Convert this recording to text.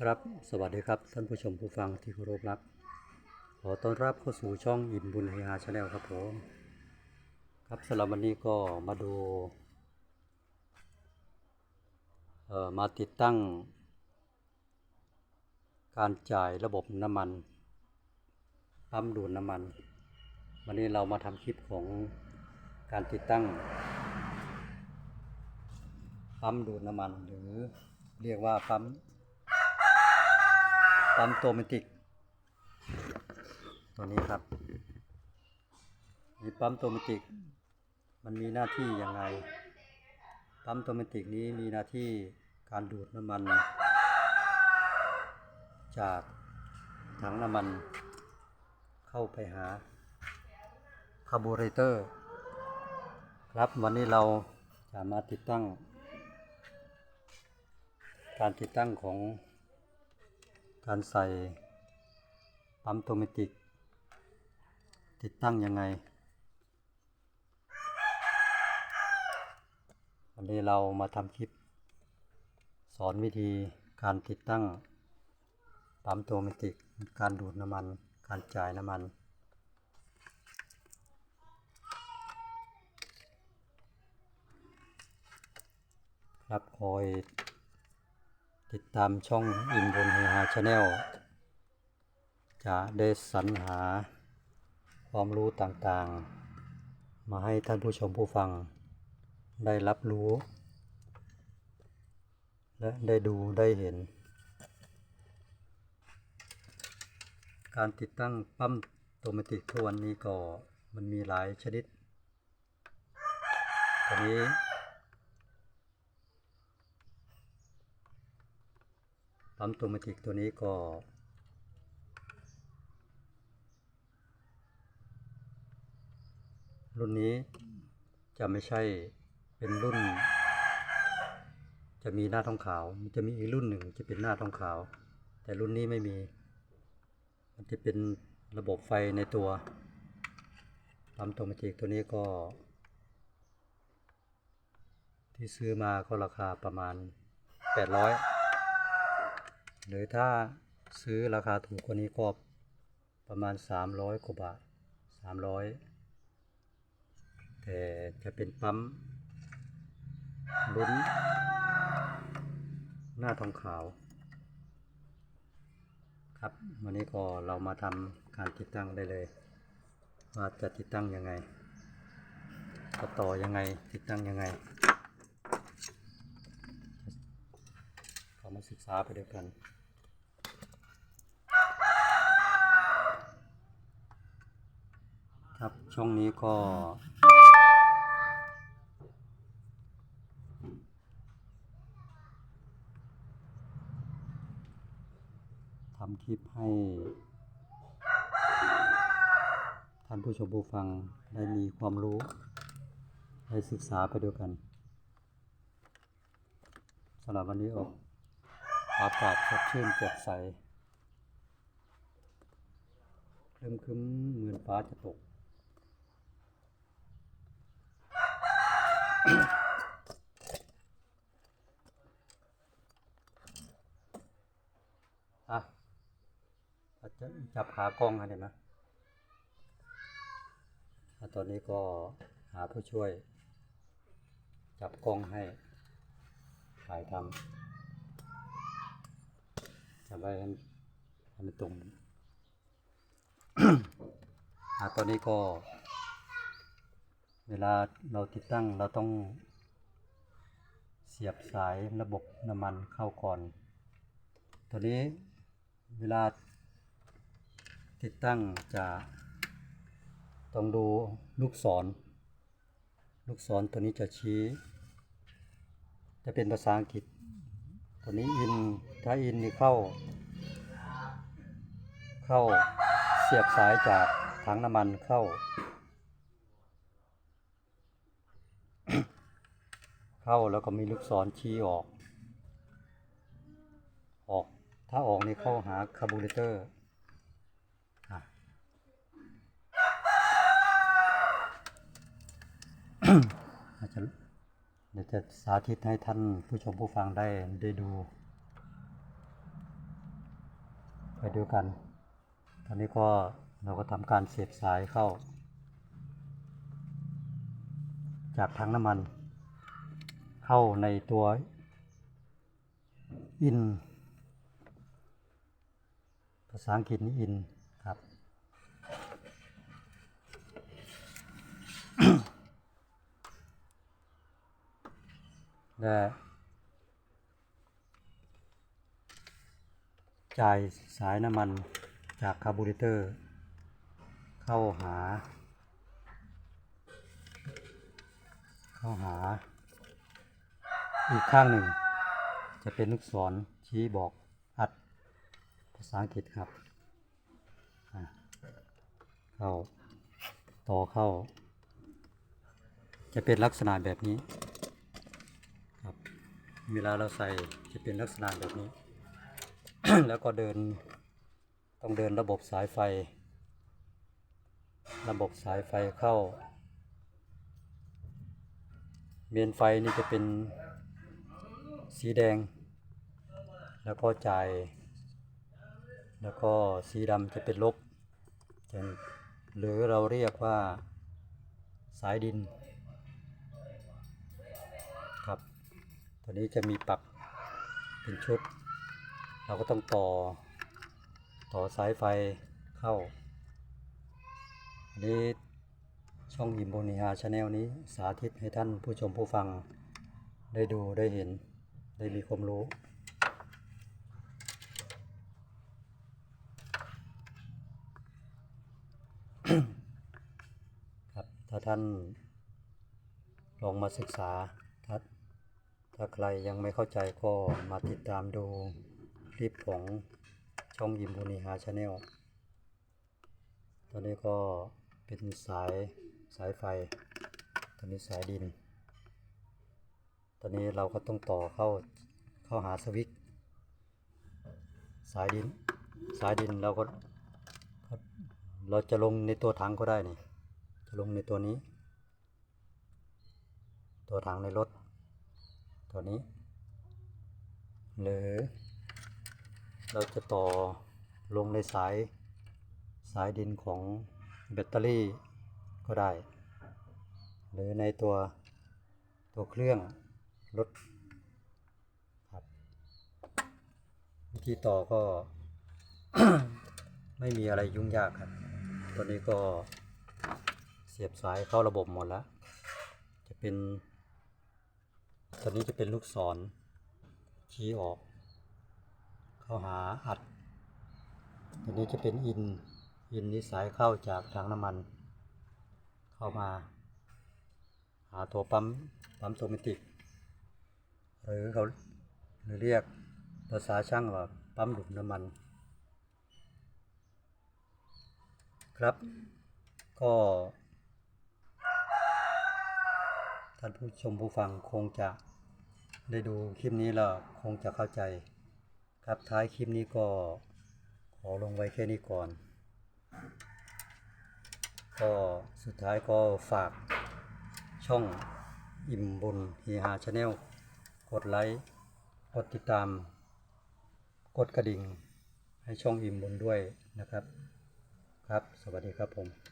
ครับ สวัสดีครับ ท่านผู้ชมผู้ฟังที่เคารพรักขอต้อนรับเข้าสู่ช่องอินบุญเฮฮาชาแนลครับผม ครับสำหรับวันนี้ก็มาดูเอ่อมาติดตั้ง การจ่ายระบบน้ำมันปั๊มดูดน้ำมัน วันนี้เรามาทำคลิปของการติดตั้งปั๊มดูดน้ำมันหรือเรียกว่าปั๊ม ปั๊มโตเมติก ตัวนี้ครับมีปั๊มโตเมติก มันมีหน้าที่ยังไง ปั๊มโตเมติกนี้มีหน้าที่การดูดน้ำมัน จากถังน้ำมัน เข้าไปหาคาร์บูเรเตอร์ ครับวันนี้เราจะมาติดตั้ง การติดตั้งของ การใส่ปั๊มโตเมติก ติดตั้งยังไง วันนี้เรามาทำคลิป สอนวิธีการติดตั้งปั๊มโตเมติก การดูดน้ำมัน การจ่ายน้ำมัน ครับคอย ติดตามช่องอินบนเฮฮาชาแนลจะได้สรรหาความรู้ต่างๆ มาให้ท่านผู้ชมผู้ฟังได้รับรู้ และได้ดูได้เห็น การติดตั้งปั๊มโตเมติกทุกวันนี้ก็มันมีหลายชนิดตอนนี้ ปั๊มโตเมติกตัวนี้ก็รุ่นนี้จะไม่ใช่เป็นรุ่น จะมีหน้าทองขาว มันจะมีอีกรุ่นหนึ่งจะเป็นหน้าทองขาว แต่รุ่นนี้ไม่มี มันจะเป็นระบบไฟในตัวปั๊มโตเมติกตัวนี้ก็ ที่ซื้อมาก็ราคาประมาณ 800 หรือถ้าซื้อราคาถูกกว่านี้ก็ประมาณ 300กว่าบาท 300 แต่จะเป็นปั๊มลุ้นหน้าทองขาว ครับ วันนี้ก็เรามาทำการติดตั้งได้เลยว่าจะติดตั้งยังไง ต่อยังไงติดตั้งยังไง เรา มาศึกษาไปด้วยกันครับช่องนี้ก็ ทำคลิปให้ ท่านผู้ชมผู้ฟังได้มีความรู้ ได้ศึกษาไปด้วยกันสำหรับวันนี้ออก อากาศสดชื่นแจ่มใสครึ้มคึ้มเหมือนฟ้าจะตก อะจะจับขากล้องให้ได้ไหมอตอนนี้ก็หาผู้ช่วย จับกล้องให้ถ่ายทำ จะไว้ให้มันตรงอตอนนี้ก็ เวลาเราติดตั้งเราต้องเสียบสายระบบน้ำมันเข้าก่อน ตัวนี้เวลาติดตั้งจะต้องดูลูกศร ลูกศรตัวนี้จะชี้ จะเป็นภาษาอังกฤษ ตัวนี้อินถ้าอินนี่เข้า เข้าเสียบสายจากถังน้ำมันเข้า เข้าแล้วก็มีลูกศรชี้ออก ออก ถ้าออกนี่เข้าหาคาร์บูเรเตอร์อะอาจจะ เดี๋ยวจะสาธิตให้ท่านผู้ชมผู้ฟังได้ได้ดู ไปดูกัน ตอนนี้ก็เราก็ทำการเสียบสายเข้า จากถังน้ำมัน เข้าในตัวอิน ภาษาอังกฤษนี่อินครับ และจ่ายสายน้ำมันจากคาร์บูเรเตอร์ เข้าหา เข้าหา อีกข้างหนึ่ง จะเป็นลูกศรชี้บอกอัดภาษาอังกฤษครับ เข้า ต่อเข้า จะเป็นลักษณะแบบนี้ เวลาเราใส่จะเป็นลักษณะแบบนี้ แล้วก็เดิน ต้องเดินระบบสายไฟ ระบบสายไฟเข้า เมนไฟนี่จะเป็นสีแดง แล้วก็จ่าย แล้วก็สีดำจะเป็นลบหรือเราเรียกว่าสายดิน ตัวนี้จะมีปรับเป็นชุด เราก็ต้องต่อ ต่อสายไฟเข้า อันนี้ช่องยิมโบนิฮาชาแนลนี้สาธิตให้ท่านผู้ชมผู้ฟังได้ดูได้เห็นได้มีความรู้ครับถ้าท่านลองมาศึกษาถ้า ถ้าใครยังไม่เข้าใจก็มาติดตามดูคลิปของช่องยิมบุนีฮาชาแนลตอนนี้ก็เป็นสายสายไฟ ตอนนี้สายดิน ตอนนี้เราก็ต้องต่อเข้าเข้าหาสวิตช์สายดิน สายดินเราก็เราจะลงในตัวถังก็ได้นี่ จะลงในตัวนี้ ตัวถังในรถ ตัวนี้ หรือ เราจะต่อลงในสายสายดินของแบตเตอรี่ก็ได้ หรือในตัวตัวเครื่องรถครับวิธีต่อก็ ไม่มีอะไรยุ่งยากครับตอนนี้ก็เสียบสายเข้าระบบหมดแล้ว จะเป็น ตอนนี้จะเป็นลูกศรชี้ออก เข้าหาอัด ตัวนี้จะเป็นอิน อินนี้สายเข้าจากถังน้ำมัน เข้ามา หาตัวปั๊มปั๊มโตเมติก หรือเขาหรือเรียกภาษาช่างว่าปั๊มดูดน้ำมัน ครับก็ท่านผู้ชมผู้ฟังคงจะ ได้ดูคลิปนี้แล้วคงจะเข้าใจ ครับท้ายคลิปนี้ก็ขอลงไว้แค่นี้ก่อน ก็สุดท้ายก็ฝากช่องอิ่มบุญเฮฮาชาแนลกดไลค์กดติดตาม กดกระดิ่ง ให้ช่องอิ่มบุญด้วยนะครับ ครับ สวัสดีครับผม